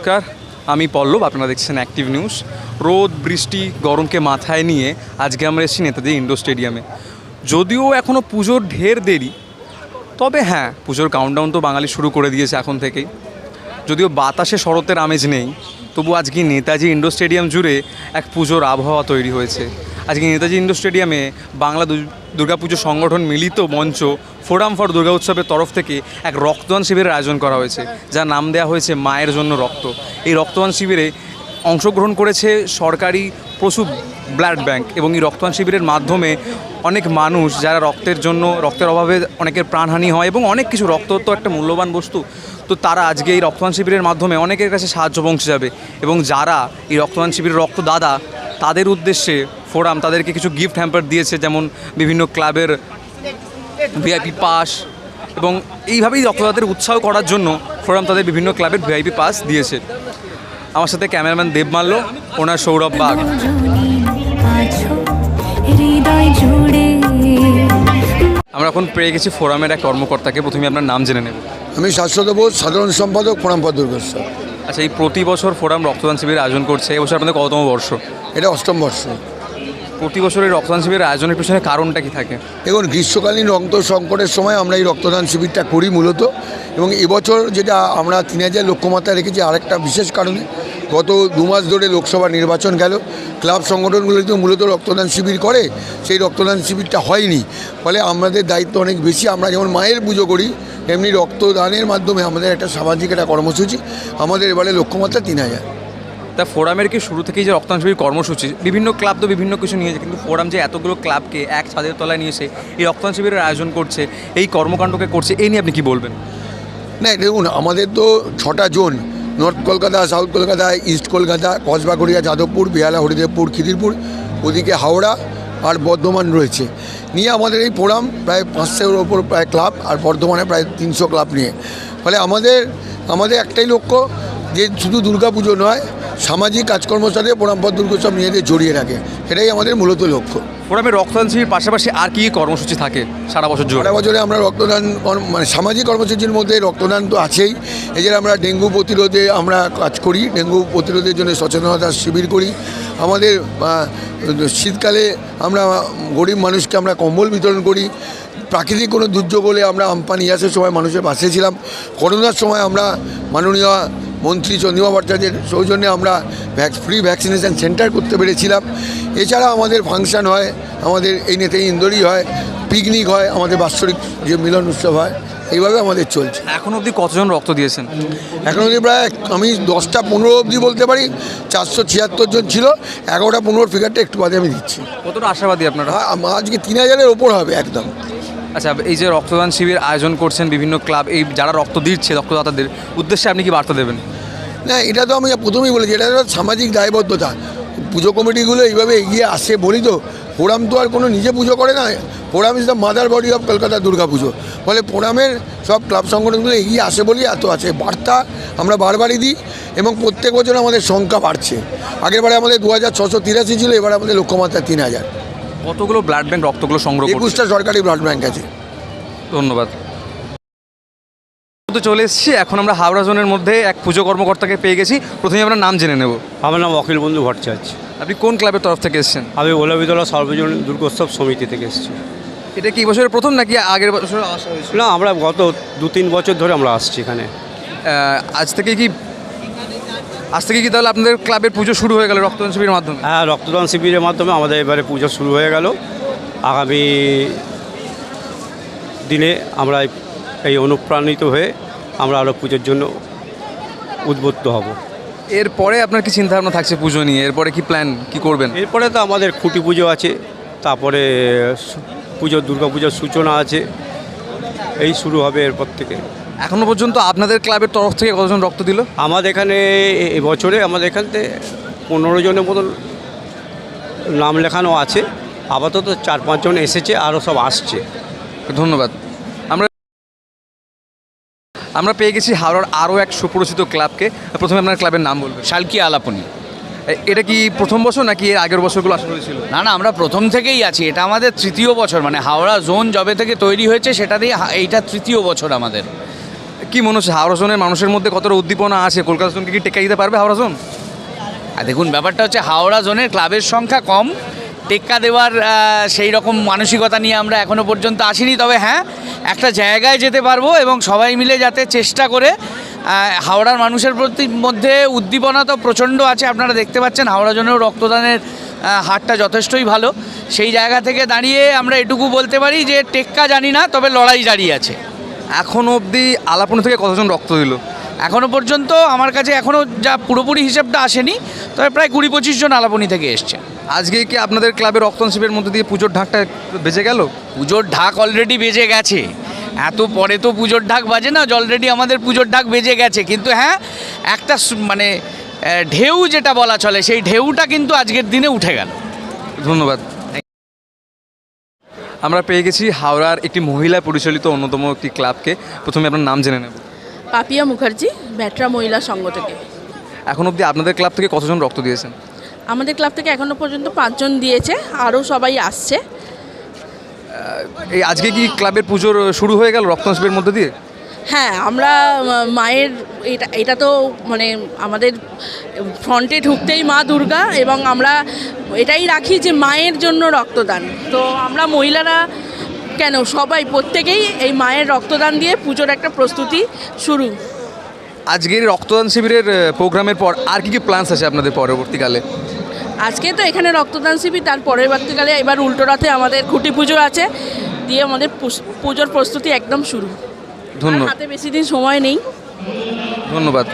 নমস্কার, আমি পল্লব, আপনারা দেখছেন অ্যাক্টিভ নিউজ রোদ, বৃষ্টি, গরমকে মাথায় নিয়ে আজকে আমরা এসেছি নেতাজি ইন্ডোর স্টেডিয়ামে। যদিও এখনও পুজোর ঢের দেরি, তবে হ্যাঁ পুজোর কাউন্টডাউন তো বাঙালি শুরু করে দিয়েছে এখন থেকেই। যদিও বাতাসে শরতের আমেজ নেই, তবু আজকে নেতাজি ইন্ডোর স্টেডিয়াম জুড়ে এক পুজোর আবহাওয়া তৈরি হয়েছে। আজকে নেতাজি ইন্ডোর স্টেডিয়ামে বাংলা দুর্গাপুজো সংগঠন মিলিত মঞ্চ ফোরাম ফর দুর্গা উৎসবের তরফ থেকে এক রক্তদান শিবিরের আয়োজন করা হয়েছে, যার নাম দেওয়া হয়েছে মায়ের জন্য রক্ত। এই রক্তদান শিবিরে অংশগ্রহণ করেছে সরকারি পশু ব্লাড ব্যাংক এবং এই রক্তদান শিবিরের মাধ্যমে অনেক মানুষ যারা রক্তের জন্য, রক্তের অভাবে অনেকের প্রাণহানি হয় এবং অনেক কিছু, রক্ত তো একটা মূল্যবান বস্তু। তো তারা আজকে এই রক্তদান শিবিরের মাধ্যমে অনেকের কাছে সাহায্য পৌঁছে যাবে এবং যারা এই রক্তদান শিবিরের রক্তদাতা তাদের উদ্দেশ্যে ফোরাম তাদেরকে কিছু গিফট হ্যাম্পার দিয়েছে, যেমন বিভিন্ন ক্লাবের ভিআইপি পাস এবং এইভাবেই রক্তদাতাদের উৎসাহ করার জন্য ফোরাম তাদের বিভিন্ন ক্লাবের ভিআইপি পাস দিয়েছে। আমার সাথে ক্যামেরাম্যান দেব মাল্য ওনার সৌরভ বাগ। আমরা এখন পেয়ে গেছি ফোরামের এক কর্মকর্তাকে প্রথমে আপনার নাম জেনে নেব। আমি শাশ্বত বোধ সাধারণ সম্পাদক ফোরাম দুর্গেশ্বর আচ্ছা এই প্রতি বছর ফোরাম রক্তদান শিবির আয়োজন করছে এবছর আপনাদের কততম বর্ষ? এটা অষ্টম বর্ষ। প্রতি বছর এই রক্তদান শিবিরের আয়োজনের পিছনে কারণটা কি থাকে? দেখুন, গ্রীষ্মকালীন রক্ত সংকটের সময় আমরা এই রক্তদান শিবিরটা করি মূলত এবং এবছর যেটা আমরা তিন হাজার লক্ষ্যমাত্রা রেখেছি, আরেকটা বিশেষ কারণে গত দু মাস ধরে লোকসভা নির্বাচন গেল। ক্লাব সংগঠনগুলো তো মূলত রক্তদান শিবির করে, সেই রক্তদান শিবিরটা হয়নি। ফলে আমাদের দায়িত্ব অনেক বেশি। আমরা যেমন মায়ের পুজো করি, তেমনি রক্তদানের মাধ্যমে আমাদের একটা সামাজিক একটা কর্মসূচি। আমাদের এবারে লক্ষ্যমাত্রা তিন হাজার। তা ফোরামের কি শুরু থেকেই যে রক্তদান কর্মসূচি? বিভিন্ন ক্লাব তো বিভিন্ন কিছু নিয়েছে, কিন্তু ফোরাম যে এতগুলো ক্লাবকে এক ছাদের তলায় নিয়ে এসে এই রক্তদান শিবিরের আয়োজন করছে, এই কর্মকাণ্ডকে করছে, এই নিয়ে আপনি কি বলবেন? না দেখুন, আমাদের তো ছটা zone, north Kolkata, south Kolkata, east Kolkata কসবাগড়িয়া Jadavpur বেহালা হরিদেবপুর, খিদিরপুর, ওদিকে হাওড়া আর বর্ধমান রয়েছে। নিয়ে আমাদের এই ফোরাম প্রায় পাঁচশোর ওপর প্রায় ক্লাব আর বর্ধমানে প্রায় তিনশো ক্লাব নিয়ে। ফলে আমাদের আমাদের একটাই লক্ষ্য যে শুধু দুর্গা পুজো নয় সামাজিক কাজকর্মের সাথে পরম্পরা দুর্গোৎসব নিজেদের জড়িয়ে রাখে। এটাই আমাদের মূলত লক্ষ্য। ফোরামের রক্তদান শিবির পাশাপাশি আর কি কি কর্মসূচি থাকে সারা বছর জুড়ে? সারা বছরে আমরা রক্তদান মানে সামাজিক কর্মসূচির মধ্যে রক্তদান তো আছেই। এছাড়া আমরা ডেঙ্গু প্রতিরোধে আমরা কাজ করি ডেঙ্গু প্রতিরোধের জন্য সচেতনতা শিবির করি। আমাদের শীতকালে আমরা গরিব মানুষকে আমরা কম্বল বিতরণ করি। প্রাকৃতিক কোনো দুর্যোগ হলে আমরা আমপানি ইয়াসের সময় মানুষের পাশে ছিলাম। করোনার সময় আমরা মাননীয় মন্ত্রী চন্দ্রিমা ভট্টাচার্যের সৌজন্যে আমরা ফ্রি ভ্যাকসিনেশন সেন্টার করতে পেরেছিলাম। এছাড়া আমাদের ফাংশন হয় আমাদের এই নেতে ইন্দোরি হয় পিকনিক হয় আমাদের বাৎসরিক যে মিলন উৎসব হয় এইভাবে আমাদের চলছে। এখন অবধি কতজন রক্ত দিয়েছেন? এখন অবধি প্রায় আমি দশটা পনেরো অবধি বলতে পারি চারশো ছিয়াত্তর জন ছিল এগারোটা পনেরো ফিগারটা একটু বাদে আমি দিচ্ছি। কতটা আশাবাদী আপনারা? আজকে তিন হাজারের ওপর হবে একদম। আচ্ছা এই যে রক্তদান শিবির আয়োজন করছেন বিভিন্ন ক্লাব, এই যারা রক্ত দিচ্ছে, রক্তদাতাদের, উদ্দেশ্যে আপনি কি বার্তা দেবেন? না, এটা তো আমি প্রথমেই বলেছি, এটা তো সামাজিক দায়বদ্ধতা। পুজো কমিটিগুলো এইভাবে এগিয়ে আসে বলি তো, ফোরাম তো আর কোনো নিজে পুজো করে না, forum is the mother body of Kolkata Durga Puja. ফলে ফোরামের সব ক্লাব সংগঠনগুলো এগিয়ে আসে বলেই এত আছে। বার্তা আমরা বারবারই দিই, এবং প্রত্যেক বছর আমাদের সংখ্যা বাড়ছে। আগেরবারে আমাদের দু হাজার ছশো তিরাশি ছিল, এবার আমাদের লক্ষ্যমাত্রা তিন হাজার। কতগুলো ব্লাড ব্যাংক রক্তগুলো সংগ্রহ একুশটা সরকারি ব্লাড ব্যাংক আছে। ধন্যবাদ। তো চলে এসেছি এখন আমরা হাওড়া জোনের মধ্যে এক পুজো কর্মকর্তাকে পেয়ে গেছি। প্রথমে আমরা নাম জেনে নেব। আমার নাম অখিল বন্ধু ভট্টাচার্য। আপনি কোন ক্লাবের তরফ থেকে এসেছেন? আমি ওলাবিতলা সর্বজনীন দুর্গোৎসব সমিতি থেকে এসেছি। এটা কি বছরের প্রথম নাকি আগের বছর আসা হয়েছিল? না আমরা গত দু তিন বছর ধরে আমরা আসছি এখানে। আজ থেকে কি আজ থেকে কি তাহলে আপনাদের ক্লাবের পুজো শুরু হয়ে গেল রক্তদান শিবিরের মাধ্যমে? হ্যাঁ রক্তদান শিবিরের মাধ্যমে আমাদের এবারে পুজো শুরু হয়ে গেল। আগামী দিনে আমরা এই- অনুপ্রাণিত হয়ে আমরা আরও পুজোর জন্য উদ্বুদ্ধ হব। এরপরে আপনার কি চিন্তা ভাবনা থাকছে পুজো নিয়ে? এরপরে কি প্ল্যান কি করবেন? এরপরে তো আমাদের খুঁটি পুজো আছে তারপরে পুজো দুর্গা পুজোর সূচনা আছে এই শুরু হবে এরপর থেকে। এখনও পর্যন্ত আপনাদের ক্লাবের তরফ থেকে কতজন রক্ত দিল? আমাদের এখানে এ- এবছরে আমাদের এখান থেকে পনেরো জনের মতন নাম লেখানো আছে। আপাতত চার পাঁচজন এসেছে আরও সব আসছে। ধন্যবাদ। আমরা আমরা পেয়ে গেছি হাওড়ার আরও এক সুপরিচিত ক্লাবকে। প্রথমে আপনার ক্লাবের নাম বলবেন। শালকি আলাপনি। এটা কি প্রথম বছর নাকি এর আগের বছরগুলো আসা হয়েছিল না না আমরা প্রথম থেকেই আছি। এটা আমাদের তৃতীয় বছর মানে হাওড়া জোন যবে থেকে তৈরি হয়েছে সেটা দিয়ে হা- এইটা তৃতীয় বছর আমাদের। কি মনে হচ্ছে? হাওড়া জোনের মানুষের মধ্যে কতটা উদ্দীপনা আছে? কলকাতা জোনকে কি টেক্কা দিতে পারবে হাওড়া জোন? আর দেখুন, ব্যাপারটা হচ্ছে হাওড়া জোনের ক্লাবের সংখ্যা কম। টেক্কা দেওয়ার সেই রকম মানসিকতা নিয়ে আমরা এখনও পর্যন্ত আসিনি। তবে হ্যাঁ একটা জায়গায় যেতে পারব এবং সবাই মিলে যাতে চেষ্টা করে হাওড়ার মানুষের প্রতি মধ্যে উদ্দীপনা তো প্রচণ্ড আছে। আপনারা দেখতে পাচ্ছেন হাওড়া জোনেও রক্তদানের হারটা যথেষ্টই ভালো। সেই জায়গা থেকে দাঁড়িয়ে আমরা এটুকু বলতে পারি যে টেক্কা জানি না, তবে লড়াই জারি আছে। এখন অবধি আলাপন থেকে কতজন রক্ত দিল? এখনও পর্যন্ত আমার কাছে এখনও যা পুরোপুরি হিসেবটা আসেনি তবে প্রায় কুড়ি পঁচিশ জন আলাপনি থেকে এসছে। আজকে কি আপনাদের ক্লাবের রক্তদান শিবিরের মধ্যে দিয়ে পুজোর ঢাকটা বেজে গেল? পুজোর ঢাক অলরেডি বেজে গেছে। এত পরে তো পুজোর ঢাক বাজে না অলরেডি আমাদের পুজোর ঢাক বেজে গেছে। কিন্তু হ্যাঁ একটা মানে ঢেউ যেটা বলা চলে সেই ঢেউটা কিন্তু আজকের দিনে উঠে গেল। ধন্যবাদ। আমরা পেয়ে গেছি হাওড়ার একটি মহিলা পরিচালিত অন্যতম একটি ক্লাবকে। প্রথমে আপনার নাম জেনে নেব। পাপিয়া মুখার্জি ব্যাটরা মহিলা সংঘ থেকে। এখন অবধি আপনাদের ক্লাব থেকে কতজন রক্ত দিয়েছেন? আমাদের ক্লাব থেকে এখনও পর্যন্ত পাঁচজন দিয়েছে আরও সবাই আসছে। এই আজকে কি ক্লাবের পুজোর শুরু হয়ে গেল রক্তদান শিবিরের মধ্যে দিয়ে? হ্যাঁ আমরা মায়ের এটা এটা তো মানে আমাদের ফ্রন্টে ঢুকতেই মা দুর্গা এবং আমরা এটাই রাখি যে মায়ের জন্য রক্তদান। তো আমরা মহিলারা কেন সবাই প্রত্যেকেই এই মায়ের রক্তদান দিয়ে পুজোর একটা প্রস্তুতি শুরু। আজকের রক্তদান শিবিরের প্রোগ্রামের পর আর কি কি প্ল্যান্স আছে আপনাদের পরবর্তীকালে? আজকে তো এখানে রক্তদান শিবির তার পরের বার্তিকালে এবার উল্টোরাতে আমাদের খুঁটি পুজো আছে দিয়ে আমাদের পুজোর প্রস্তুতি একদম শুরু। ধন্যবাদ। হাতে বেশি দিন সময় নেই। ধন্যবাদ।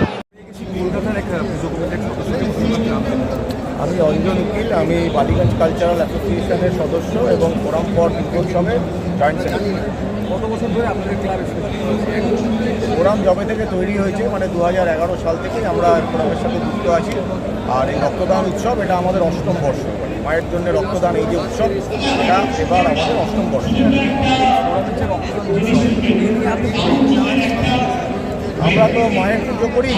আমি অঞ্জন উকিল আমি বালিগঞ্জ কালচারাল অ্যাসোসিয়েশনের সদস্য এবং ফোরাম ফর দুর্গোৎসবের জয়েন্ট সেক্রেটারি কত বছর ধরে আপনাদের ক্লাব ফোরাম জবে থেকে তৈরি হয়েছে মানে দু হাজার এগারো সাল থেকেই আমরা ফোরামের সাথে যুক্ত আছি। আর এই রক্তদান উৎসব এটা আমাদের অষ্টম বর্ষ। মায়ের জন্য রক্তদান, এই যে উৎসব এটা এবার আমাদের অষ্টম বর্ষ আমরা তো মায়ের পুজো করি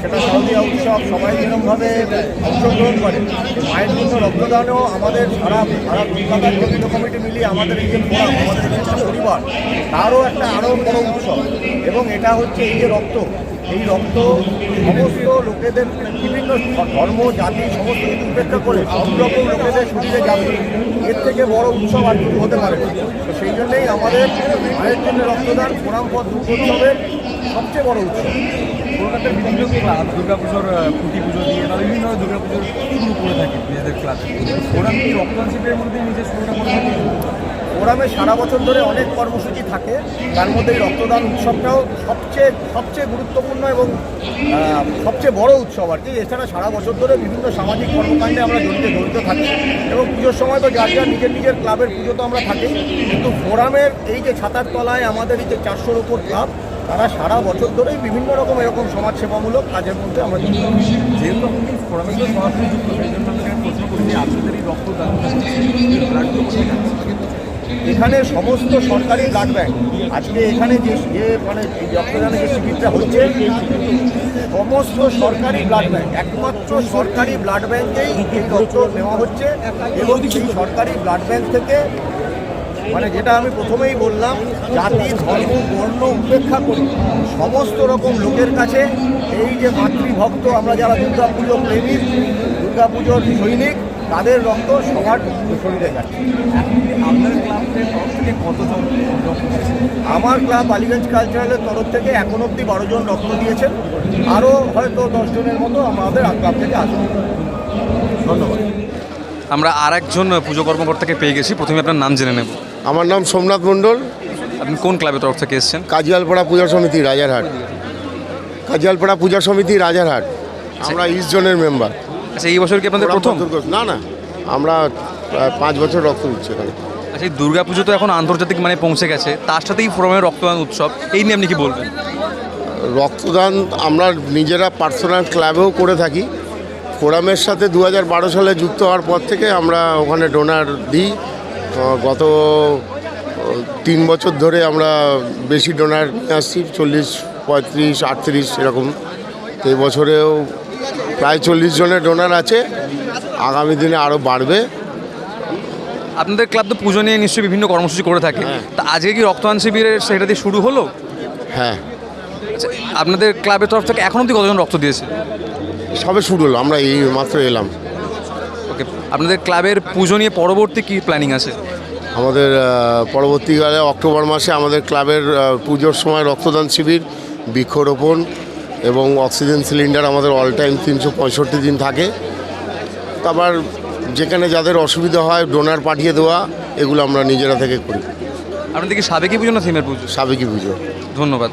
সেটা শারদীয়া উৎসব, সবাই যেরকমভাবে অংশগ্রহণ করে মায়ের জন্য রক্তদানও আমাদের সারা সারা কলকাতার গোবিন্দ কমিটি মিলিয়ে আমাদের এই যে ফোরাম, আমাদের পরিবার, তারও একটা আরও বড় উৎসব। এবং এটা হচ্ছে এই যে রক্ত এই রক্ত সমস্ত লোকেদের বিভিন্ন ধর্ম, জাতি, সমস্ত কিছু উপেক্ষা করে সব রকম লোকেদের শরীরে যাবে। এর থেকে বড় উৎসব আর কিছু হতে পারে তো সেই জন্যই আমাদের মায়ের জন্য রক্তদান ফোরাম পর দুর্গোৎসবের সবচেয়ে বড় উৎসব। কলকাতার বিভিন্ন ক্লাব, দুর্গাপুজোর খুঁটি পুজো দিয়ে বা বিভিন্ন দুর্গাপুজোর শুরু করে থাকে নিজেদের ক্লাবে। ওরা কি রক্তদান শিবিরের মধ্যে নিজের শুরুটা করে থাকে? ফোরামে সারা বছর ধরে অনেক কর্মসূচি থাকে। তার মধ্যে রক্তদান উৎসবটাও সবচেয়ে সবচেয়ে গুরুত্বপূর্ণ এবং সবচেয়ে বড় উৎসব আর কি। এছাড়া সারা বছর ধরে বিভিন্ন সামাজিক কর্মকাণ্ডে আমরা জড়িত জড়িত থাকি। এবং পুজোর সময় তো যার যার নিজের নিজের ক্লাবের পুজো তো আমরা থাকি। কিন্তু ফোরামের এই যে ছাতার তলায় আমাদের এই যে চারশোর ওপর ক্লাব, তারা সারা বছর ধরেই বিভিন্ন রকম এরকম সমাজসেবামূলক কাজের মধ্যে আমরা। যেহেতু আপনি ফোরামের যুক্ত সেই জন্য আমি প্রশ্ন করি যে আপনাদের এই রক্তদান এখানে সমস্ত সরকারি ব্লাড ব্যাংক, আজকে এখানে যে যে মানে এই রক্তদানের যে শিবিরটা হচ্ছে, সমস্ত সরকারি ব্লাড ব্যাংক, একমাত্র সরকারি ব্লাড ব্যাংকেই রক্ত নেওয়া হচ্ছে এবং সেই সরকারি ব্লাড ব্যাংক থেকে মানে যেটা আমি প্রথমেই বললাম, জাতি, ধর্ম, বর্ণ উপেক্ষা করে সমস্ত রকম লোকের কাছে এই যে মাতৃভক্ত, আমরা যারা দুর্গা পুজো প্রেমিক দুর্গা পুজোর সৈনিক তাদের রক্ত সবার শরীরে যাচ্ছে। আপনার ক্লাবের তরফ থেকে কতজন আমার ক্লাব বালিগঞ্জ কালচারালের তরফ থেকে এখন অবধি বারো জন রক্ত দিয়েছেন। আরও হয়তো দশজনের মতো আমাদের ক্লাব থেকে আসবে। ধন্যবাদ। আমরা আর একজন পুজো কর্মকর্তাকে পেয়ে গেছি। প্রথমে আপনার নাম জেনে নেব। আমার নাম সোমনাথ মণ্ডল। আপনি কোন ক্লাবের তরফ থেকে এসেছেন? কাজিয়ালপাড়া পূজা সমিতি রাজারহাট। কাজিয়ালপাড়া পূজা সমিতি রাজারহাট। আমরা ইস্ট জোনের মেম্বার। আচ্ছা এই বছর কি আপনাদের প্রথম? না না আমরা পাঁচ বছর রক্ত দিচ্ছি এখানে। আচ্ছা এই দুর্গা পুজো তো এখন আন্তর্জাতিক মানে পৌঁছে গেছে। তার সাথেই ফোরামের রক্তদান উৎসব। এই নিয়ে আপনি কি বলবেন? রক্তদান আমরা নিজেরা পার্সোনাল ক্লাবেও করে থাকি। ফোরামের সাথে দু হাজার বারো সালে যুক্ত হওয়ার পর থেকে আমরা ওখানে ডোনার দিই। গত তিন বছর ধরে আমরা বেশি ডোনার নিয়ে আসছি চল্লিশ পঁয়ত্রিশ আটত্রিশ এরকম। এই বছরেও প্রায় চল্লিশ জনের ডোনার আছে। আগামী দিনে আরও বাড়বে। আপনাদের ক্লাব তো পুজো নিয়ে নিশ্চয়ই বিভিন্ন কর্মসূচি করে থাকে। তা আজকে কি রক্তদান শিবিরের সেটা দিয়ে শুরু হলো? হ্যাঁ। আপনাদের ক্লাবের তরফ থেকে এখন অবধি কতজন রক্ত দিয়েছে? সবে শুরু হলো আমরা এই মাত্র এলাম। ওকে আপনাদের ক্লাবের পুজো নিয়ে পরবর্তী কি প্ল্যানিং আছে? আমাদের পরবর্তীকালে অক্টোবর মাসে আমাদের ক্লাবের পুজোর সময় রক্তদান শিবির বৃক্ষরোপণ এবং অক্সিজেন সিলিন্ডার আমাদের অল টাইম তিনশো পঁয়ষট্টি দিন থাকে। তারপর যেখানে যাদের অসুবিধা হয় ডোনার পাঠিয়ে দেওয়া এগুলো আমরা নিজেরা থেকে করি। আপনাদের কি সাবেকি পুজো না থিমের পুজো সাবেকি পুজো। ধন্যবাদ।